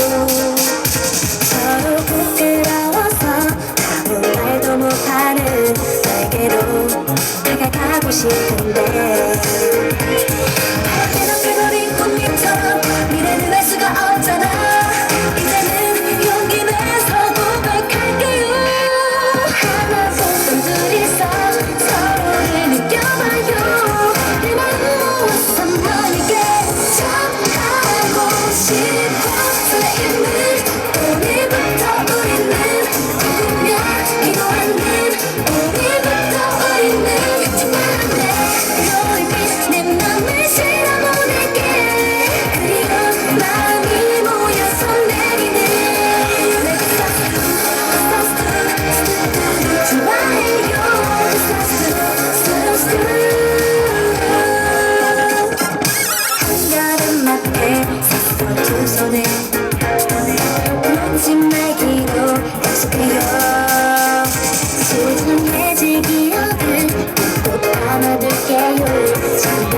서로 부끄러워서 아무 말도 못하는 너에게로 다가가고 싶은데. 새롭게 버린 꿈처럼 미래는 알 수가 없잖아. 이제는 용기 내서 고백할게요. 하나 보통 둘이서 서로를 느껴봐요. 내 마음은 선너에게 전하고 싶어? Thank you.